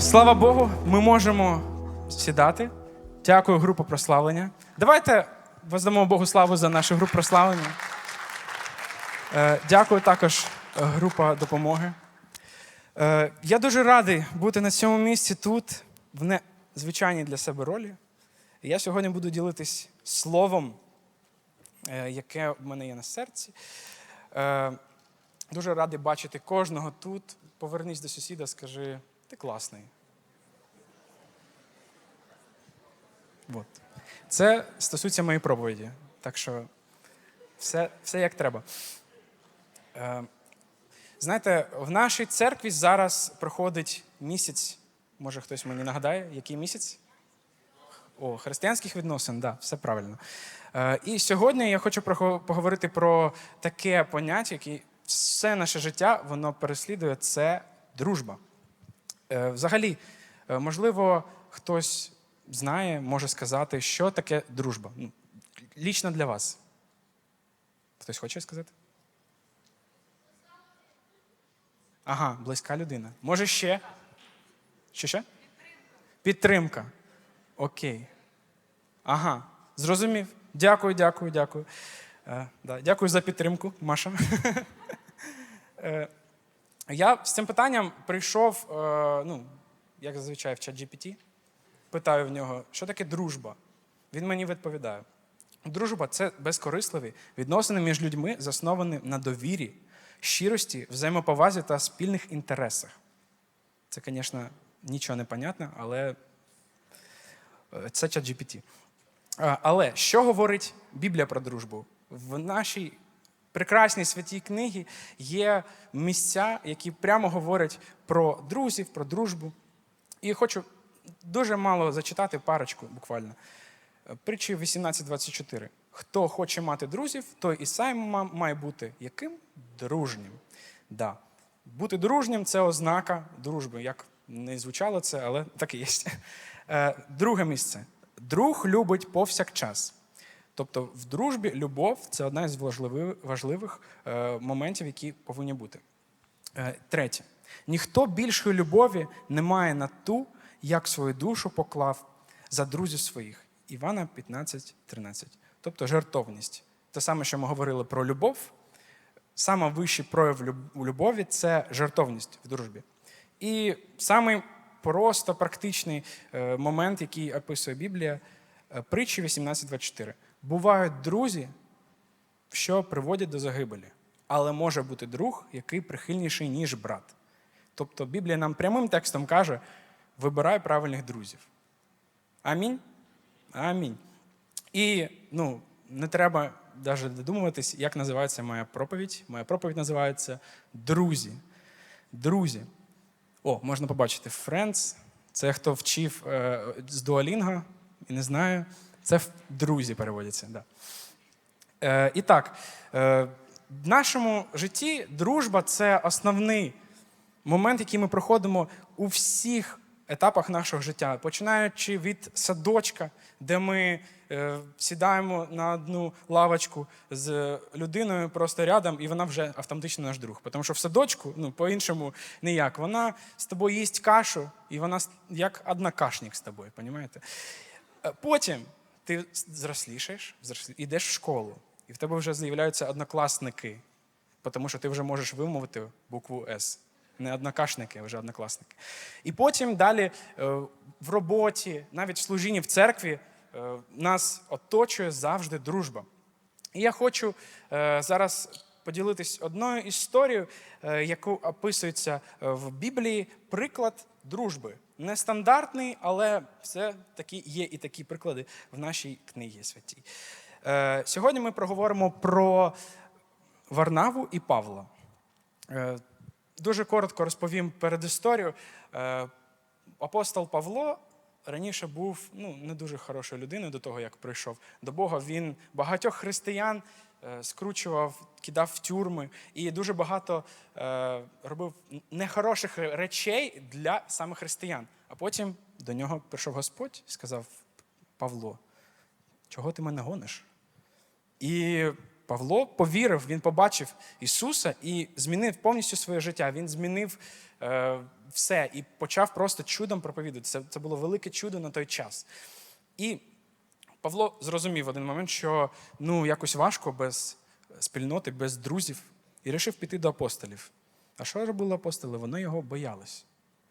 Слава Богу, ми можемо сідати. Дякую, група прославлення. Давайте воздамо Богу славу за нашу групу прославлення. Е, Дякую також е, група допомоги. Е, Я дуже радий бути на цьому місці тут, в незвичайній для себе ролі. Я сьогодні буду ділитись словом, яке в мене є на серці. Дуже радий бачити кожного тут. Повернись до сусіда, скажи, ти класний. От. Це стосується моєї проповіді. Так що все, все як треба. Е, знаєте, в нашій церкві зараз проходить місяць. Може, хтось мені нагадає, який місяць? О, християнських відносин, так, да, все правильно. Е, і сьогодні я хочу поговорити про таке поняття, яке все наше життя воно переслідує це дружба. Е, взагалі, е, можливо, хтось знає, може сказати, що таке дружба. Ну, лічно для вас. Хтось хоче сказати? Ага, близька людина. Може ще? Що ще? Підтримка. Окей. Ага, зрозумів. Дякую, дякую, дякую. Е, да, дякую за підтримку, Маша. Е, я з цим питанням прийшов, е, ну, як зазвичай в чат GPT, питаю в нього, що таке дружба. Він мені відповідає: дружба це безкорисливі відносини між людьми, засновані на довірі, щирості, взаємоповазі та спільних інтересах. Це, звісно, нічого не понятно, але е, це чат GPT. Але що говорить Біблія про дружбу? В нашій прекрасній святій книгі є місця, які прямо говорять про друзів, про дружбу. І хочу дуже мало зачитати парочку буквально. Е, Притчі 18.24. Хто хоче мати друзів, той і сам має бути яким? Дружнім. Да. Бути дружнім це ознака дружби. Як не звучало це, але так і є. Е, Друге місце. Друг любить повсякчас. Тобто в дружбі любов це одна із важливих, е, моментів, які повинні бути. Е, Третє. Ніхто більшої любові не має на ту, як свою душу поклав за друзів своїх. Івана 15.13. Тобто жертовність. Те саме, що ми говорили про любов. Саме вищий прояв люб- любові це жертовність в дружбі. І самий просто практичний е, момент, який описує Біблія, притчі 18.24. Бувають друзі, що приводять до загибелі, але може бути друг, який прихильніший, ніж брат. Тобто Біблія нам прямим текстом каже: вибирай правильних друзів. Амінь. Амінь. І ну, не треба навіть додумуватись, як називається моя проповідь. Моя проповідь називається Друзі. Друзі. О, можна побачити Friends. Це хто вчив е, з Дуалінга і не знаю. Це в- друзі переводяться. Да. Е, і так, е, в нашому житті дружба це основний момент, який ми проходимо у всіх етапах нашого життя, починаючи від садочка, де ми е, сідаємо на одну лавочку з людиною просто рядом, і вона вже автоматично наш друг. Тому що в садочку, ну, по-іншому ніяк, вона з тобою їсть кашу, і вона як однокашник з тобою, розумієте? Потім ти зрослішаєш, зрослі- йдеш в школу, і в тебе вже з'являються однокласники, тому що ти вже можеш вимовити букву С. Не однокашники, а вже однокласники. І потім далі е, в роботі, навіть в служінні в церкві, е, нас оточує завжди дружба. І я хочу е, зараз поділитись одною історією, яку описується в Біблії, приклад дружби. Нестандартний, але все таки є і такі приклади в нашій книгі святій. Е, сьогодні ми проговоримо про Варнаву і Павла. Е, Дуже коротко розповім передісторію. Е, Апостол Павло раніше був ну, не дуже хорошою людиною до того, як прийшов до Бога. Він багатьох християн скручував, кидав в тюрми і дуже багато е, робив нехороших речей для саме християн. А потім до нього прийшов Господь і сказав: Павло, чого ти мене гониш? І Павло повірив, він побачив Ісуса і змінив повністю своє життя. Він змінив е, все і почав просто чудом проповідувати. Це, це було велике чудо на той час. І Павло зрозумів один момент, що ну якось важко без спільноти, без друзів, і вирішив піти до апостолів. А що робили апостоли? Вони його боялись.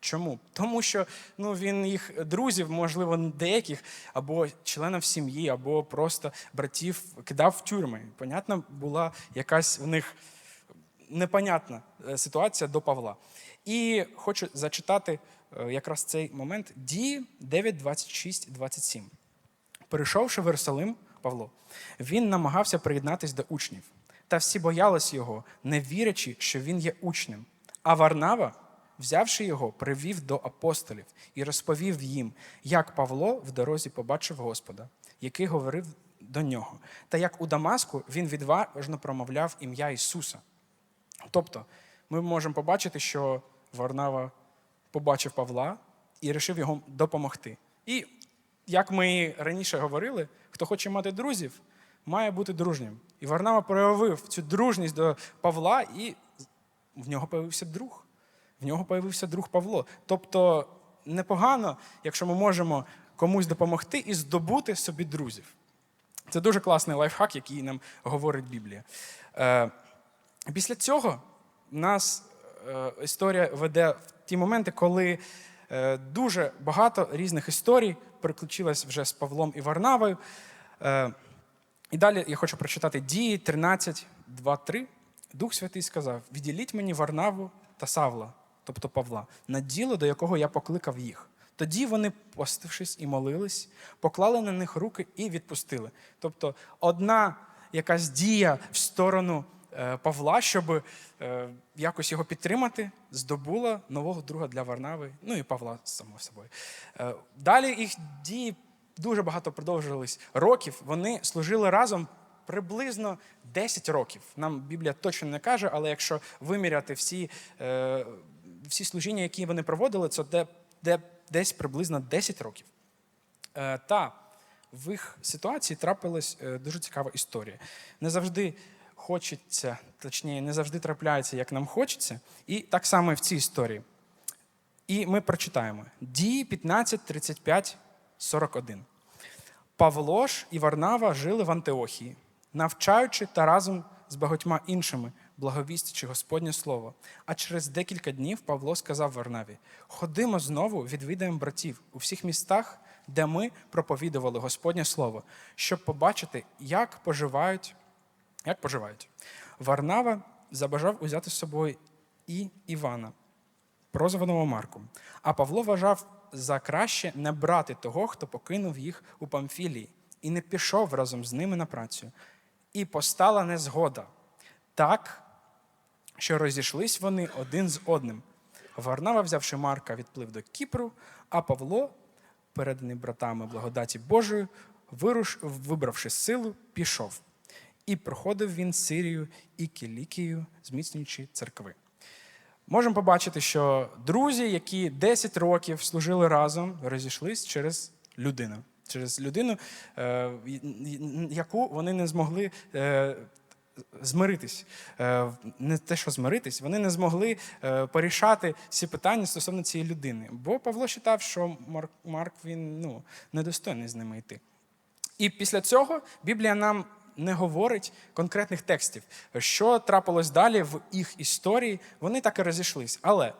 Чому? Тому що ну, він їх друзів, можливо, деяких, або членів сім'ї, або просто братів кидав в тюрми. Понятно, була якась в них непонятна е, ситуація до Павла. І хочу зачитати е, якраз цей момент дії 9, 26, 27. Перейшовши в Єрусалим, Павло, він намагався приєднатись до учнів. Та всі боялись його, не вірячи, що він є учнем. А Варнава, взявши його, привів до апостолів і розповів їм, як Павло в дорозі побачив Господа, який говорив до нього, та як у Дамаску він відважно промовляв ім'я Ісуса. Тобто, ми можемо побачити, що Варнава побачив Павла і вирішив його допомогти. І як ми раніше говорили, хто хоче мати друзів, має бути дружнім. І Варнава проявив цю дружність до Павла, і в нього появився друг. В нього появився друг Павло. Тобто непогано, якщо ми можемо комусь допомогти і здобути собі друзів. Це дуже класний лайфхак, який нам говорить Біблія. Е, Після цього нас е, історія веде в ті моменти, коли дуже багато різних історій приключилось вже з Павлом і Варнавою. Е, І далі я хочу прочитати дії 13, 2, 3. Дух Святий сказав: відділіть мені Варнаву та Савла, тобто Павла, на діло, до якого я покликав їх. Тоді вони, постившись і молились, поклали на них руки і відпустили. Тобто, одна якась дія в сторону е, Павла, щоб е, якось його підтримати, здобула нового друга для Варнави, ну і Павла само собою. Е, Далі їх дії дуже багато продовжились років. Вони служили разом приблизно 10 років. Нам Біблія точно не каже, але якщо виміряти всі, е, всі служіння, які вони проводили, це де, де десь приблизно 10 років. Е, Та в їх ситуації трапилась е, дуже цікава історія. Не завжди хочеться, точніше, не завжди трапляється, як нам хочеться. І так само і в цій історії. І ми прочитаємо дії 15, 35, 41. Павло ж і Варнава жили в Антиохії, навчаючи та разом з багатьма іншими, благовістячи Господнє Слово. А через декілька днів Павло сказав Варнаві: Ходимо знову, відвідаємо братів у всіх містах, де ми проповідували Господнє Слово, щоб побачити, як поживають, як поживають. Варнава забажав узяти з собою і Івана, прозваного Марком. А Павло вважав за краще не брати того, хто покинув їх у Памфілії, і не пішов разом з ними на працю. І постала незгода, так, що розійшлись вони один з одним. Варнава, взявши Марка, відплив до Кіпру, а Павло, переданий братами благодаті Божої, вибравши силу, пішов. І проходив він Сирію і Кілікію, зміцнюючи церкви. Можемо побачити, що друзі, які 10 років служили разом, розійшлись через людину. Через людину, е, яку вони не змогли е, змиритись. Е, Не те, що змиритись, вони не змогли порішати всі питання стосовно цієї людини. Бо Павло вважав, що Марк, Марк він ну, недостойний з ними йти. І після цього Біблія нам не говорить конкретних текстів, що трапилось далі в їх історії. Вони так і розійшлись. Але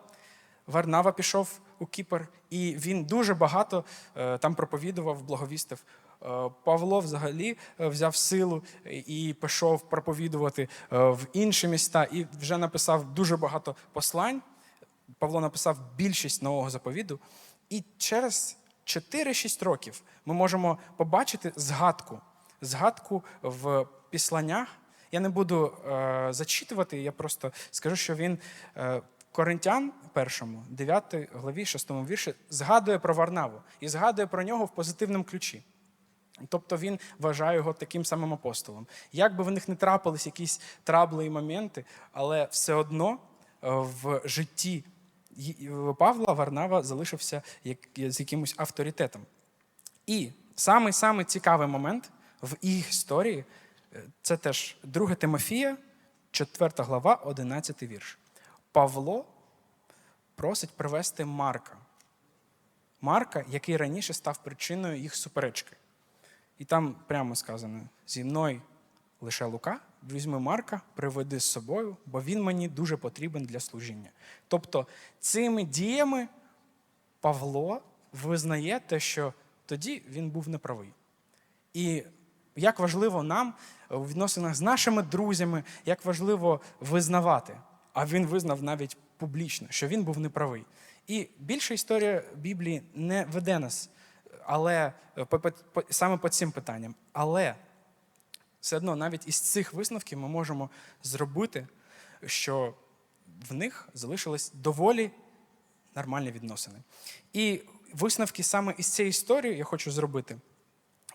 Варнава пішов у Кіпр, і він дуже багато е, там проповідував, благовістив. Е, Павло взагалі е, взяв силу і пішов проповідувати в інші міста, і вже написав дуже багато послань. Павло написав більшість нового заповіду. І через 4-6 років ми можемо побачити згадку. Згадку в післаннях. Я не буду е, зачитувати, я просто скажу, що він е, Коринтян першому, 9 главі, 6 вірші, згадує про Варнаву і згадує про нього в позитивному ключі. Тобто він вважає його таким самим апостолом. Як би в них не трапились якісь трабли і моменти, але все одно е, в житті Павла Варнава залишився як, з якимось авторитетом. І самий самий цікавий момент в їх історії Е, Це теж 2 Тимофія, 4 глава, 11 вірш. Павло просить привести Марка. Марка, який раніше став причиною їх суперечки. І там прямо сказано: зі мною лише Лука, візьми Марка, приведи з собою, бо він мені дуже потрібен для служіння. Тобто цими діями Павло визнає те, що тоді він був неправий. І як важливо нам у відносинах з нашими друзями, як важливо визнавати. А він визнав навіть публічно, що він був неправий. І більша історія Біблії не веде нас, але е, саме по цим питанням. Але все одно навіть із цих висновків ми можемо зробити, що в них залишились доволі нормальні відносини. І висновки саме із цієї історії я хочу зробити.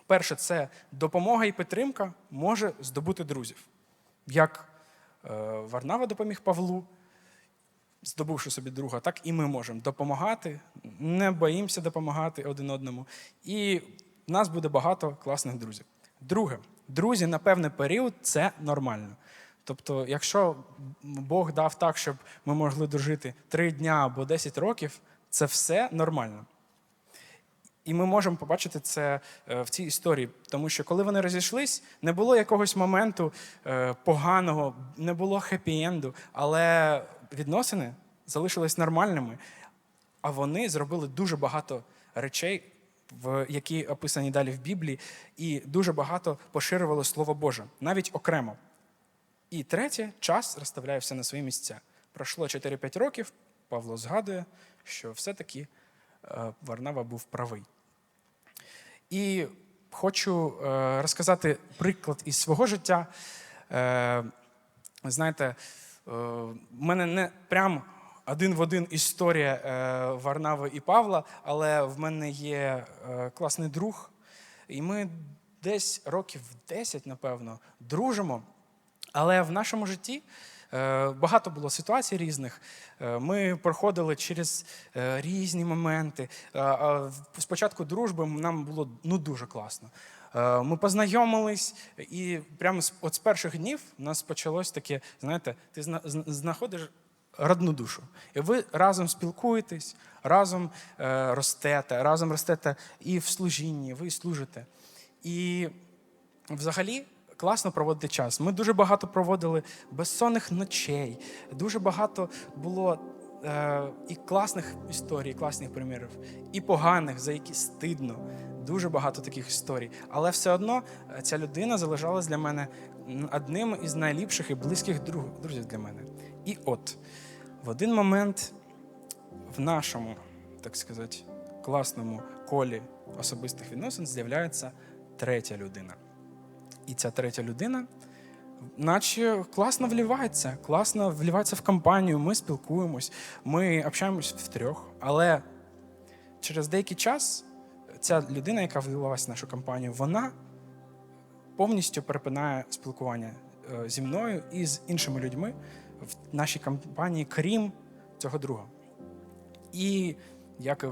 Перше, це допомога і підтримка може здобути друзів. Як е, Варнава допоміг Павлу, здобувши собі друга, так і ми можемо допомагати, не боїмося допомагати один одному. І в нас буде багато класних друзів. Друге, друзі на певний період це нормально. Тобто, якщо Бог дав так, щоб ми могли дожити 3 дня або 10 років, це все нормально. І ми можемо побачити це е, в цій історії, тому що коли вони розійшлись, не було якогось моменту е, поганого, не було хеппі-енду, але відносини залишились нормальними, а вони зробили дуже багато речей, які описані далі в Біблії, і дуже багато поширювали Слово Боже, навіть окремо. І третє, час розставляє все на свої місця. Пройшло 4-5 років, Павло згадує, що все-таки е, Варнава був правий. І хочу е, розказати приклад із свого життя. Е, знаєте, е, в мене не прям один в один історія Варнави і Павла, але в мене є класний друг, і ми десь років 10, напевно, дружимо. Але в нашому житті багато було ситуацій різних. Е, Ми проходили через е, різні моменти. Е, Спочатку дружби нам було ну дуже класно. Е, Ми познайомились, і прямо от з перших днів у нас почалось таке: знаєте, ти зна- зна- знаходиш родну душу. І ви разом спілкуєтесь, разом е, ростете, разом ростете і в служінні, ви служите. І взагалі класно проводити час. Ми дуже багато проводили безсонних ночей, дуже багато було е, і класних історій, класних примірів, і поганих, за які стидно. Дуже багато таких історій. Але все одно е, ця людина залишалась для мене одним із найліпших і близьких друзів для мене. І от в один момент в нашому, так сказати, класному колі особистих відносин з'являється третя людина. І ця третя людина, наче класно вливається, класно вливається в компанію, ми спілкуємось, ми общаємось втрьох. Але через деякий час ця людина, яка вливалася в нашу компанію, вона повністю перепинає спілкування е, зі мною і з іншими людьми в нашій компанії, крім цього друга. І як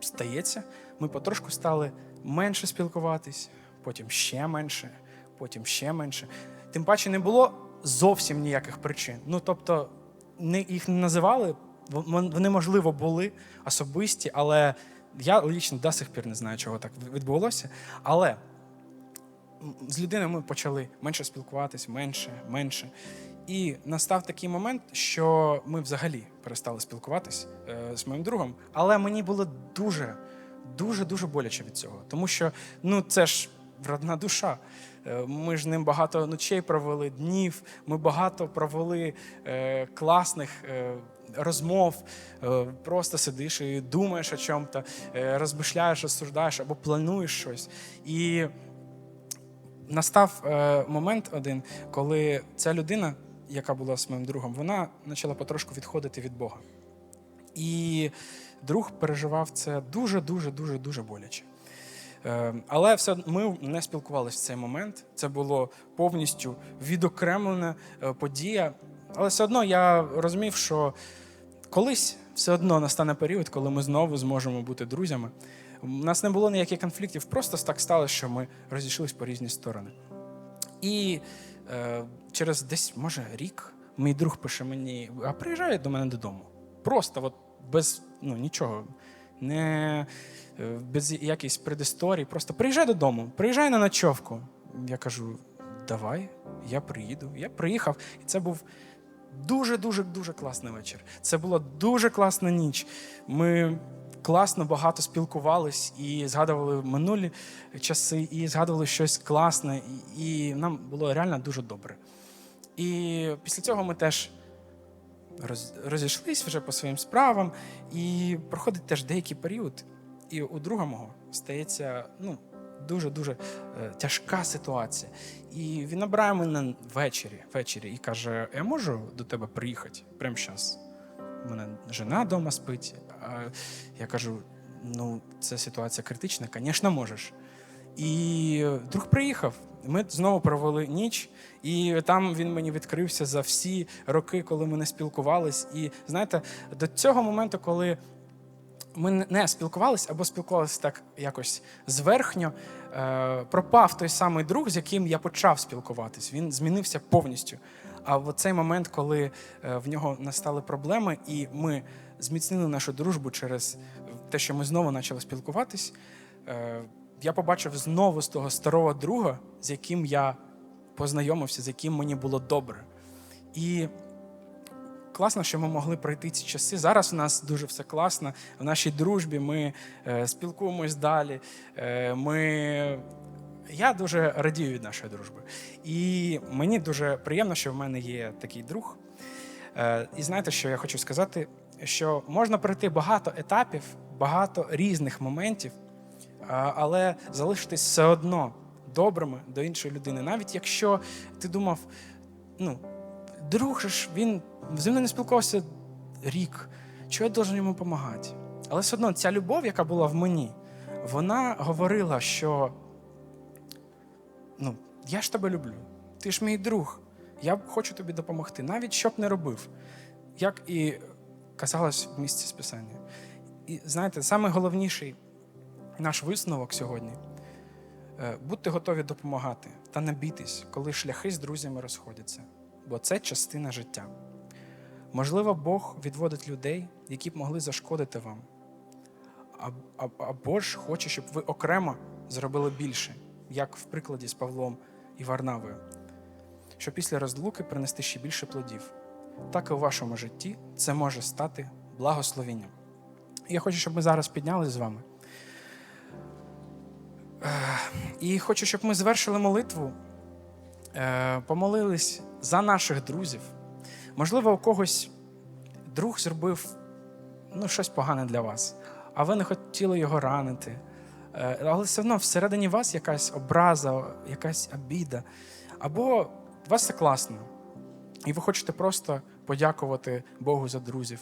стається, ми потрошку стали менше спілкуватись, потім ще менше, потім ще менше. Тим паче не було зовсім ніяких причин. Ну тобто, їх не називали, вони, можливо, були особисті, але я лічно до сих пір не знаю, чого так відбулося. Але з людиною ми почали менше спілкуватись, менше, менше. І настав такий момент, що ми взагалі перестали спілкуватись е, з моїм другом. Але мені було дуже, дуже, дуже боляче від цього. Тому що ну, це ж родна душа. Е, Ми ж ним багато ночей провели, днів. Ми багато провели е, класних е, розмов. Е, просто сидиш і думаєш о чому-то, е, розмишляєш, розсуждаєш або плануєш щось. І настав е, момент один, коли ця людина, яка була з моїм другом, вона почала потрошку відходити від Бога. І друг переживав це дуже, дуже, дуже, дуже боляче. Е, Але все ми не спілкувалися в цей момент. Це було повністю відокремлена е, подія. Але все одно я розумів, що колись все одно настане період, коли ми знову зможемо бути друзями. У нас не було ніяких конфліктів, просто так сталося, що ми розійшлися по різні сторони. І е, через десь, може, рік мій друг пише мені: а приїжджай до мене додому. Просто от без ну, нічого. Не е, без якоїсь предісторії. Просто приїжджай додому, приїжджай на ночовку. Я кажу: давай, я приїду. Я приїхав, і це був дуже, дуже, класний вечір. Це була дуже класна ніч. Ми класно багато спілкувались і згадували минулі часи, і згадували щось класне, і, нам було реально дуже добре. І після цього ми теж розійшлись вже по своїм справам, і проходить теж деякий період. І у друга мого стається ну, дуже-дуже е, тяжка ситуація. І він набирає мене ввечері, ввечері і каже: Я можу до тебе приїхати прямо зараз? У мене жена вдома спить. А я кажу: ну, це ситуація критична, звісно, можеш. І друг приїхав. Ми знову провели ніч, і там він мені відкрився за всі роки, коли ми не спілкувались. І знаєте, до цього моменту, коли ми не спілкувалися або спілкувалися так якось зверхньо, е, пропав той самий друг, з яким я почав спілкуватись. Він змінився повністю. А в цей момент, коли е, в нього настали проблеми, і ми зміцнили нашу дружбу через те, що ми знову почали спілкуватись, е, я побачив знову з того старого друга, з яким я познайомився, з яким мені було добре. І класно, що ми могли пройти ці часи. Зараз у нас дуже все класно. В нашій дружбі ми е, спілкуємось далі. Е, ми... Я дуже радію від нашої дружби. І мені дуже приємно, що в мене є такий друг. Е, і знаєте, що я хочу сказати? Що можна пройти багато етапів, багато різних моментів, але залишитись все одно добрими до іншої людини. Навіть якщо ти думав, ну, друг ж він зі мною не спілкувався рік, чого я должен йому допомагати? Але все одно ця любов, яка була в мені, вона говорила, що ну, я ж тебе люблю, ти ж мій друг, я хочу тобі допомогти, навіть що б не робив, як і казалось в місці списання. І знаєте, найголовніший наш висновок сьогодні е, будьте готові допомагати та не бійтесь, коли шляхи з друзями розходяться, бо це частина життя. Можливо, Бог відводить людей, які б могли зашкодити вам. Або ж хоче, щоб ви окремо зробили більше, як в прикладі з Павлом і Варнавою, щоб після розлуки принести ще більше плодів. Так і у вашому житті це може стати благословенням. Я хочу, щоб ми зараз піднялися з вами. Е, І хочу, щоб ми звершили молитву, е, помолились за наших друзів. Можливо, у когось друг зробив ну, щось погане для вас, а ви не хотіли його ранити. Е, Але все одно всередині вас якась образа, якась обіда. Або у вас все класно, і ви хочете просто подякувати Богу за друзів.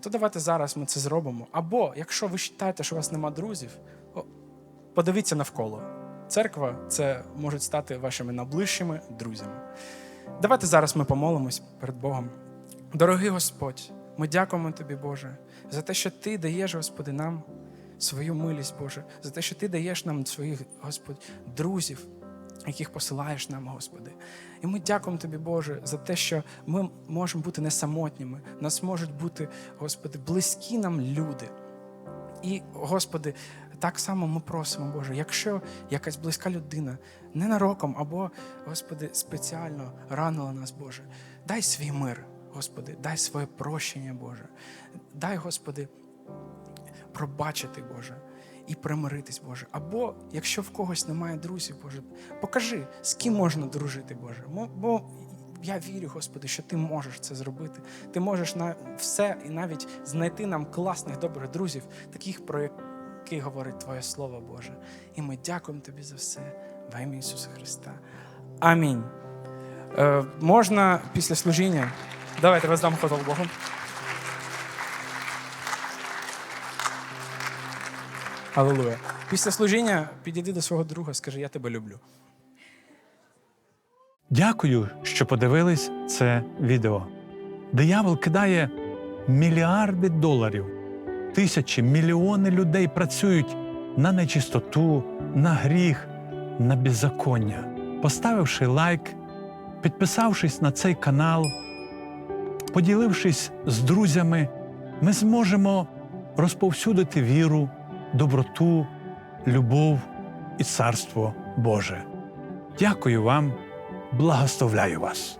То давайте зараз ми це зробимо. Або якщо ви вважаєте, що у вас нема друзів, подивіться навколо. Церква це можуть стати вашими найближчими друзями. Давайте зараз ми помолимось перед Богом. Дорогий Господь, ми дякуємо Тобі, Боже, за те, що Ти даєш, Господи, нам свою милість, Боже, за те, що Ти даєш нам своїх, Господь, друзів, яких посилаєш нам, Господи. І ми дякуємо Тобі, Боже, за те, що ми можемо бути не самотніми. Нас можуть бути, Господи, близькі нам люди. І, Господи, так само ми просимо, Боже, якщо якась близька людина ненароком або, Господи, спеціально ранила нас, Боже, дай свій мир, Господи, дай своє прощення, Боже. Дай, Господи, пробачити, Боже, і примиритись, Боже. Або якщо в когось немає друзів, Боже, покажи, з ким можна дружити, Боже. Бо я вірю, Господи, що Ти можеш це зробити. Ти можеш на все і навіть знайти нам класних, добрих друзів, таких, про яких говорить Твоє Слово, Боже. І ми дякуємо Тобі за все в ім'я Ісуса Христа. Амінь. Е, можна після служіння. Давайте роздам хватал Богу. Аллилуйя. Після служіння підійди до свого друга, скажи, я тебе люблю. Дякую, що подивились це відео. Диявол кидає мільярди доларів. Тисячі, мільйони людей працюють на нечистоту, на гріх, на беззаконня. поставивши лайк, підписавшись на цей канал, поділившись з друзями, ми зможемо розповсюдити віру, доброту, любов і царство Боже. Дякую вам, благословляю вас.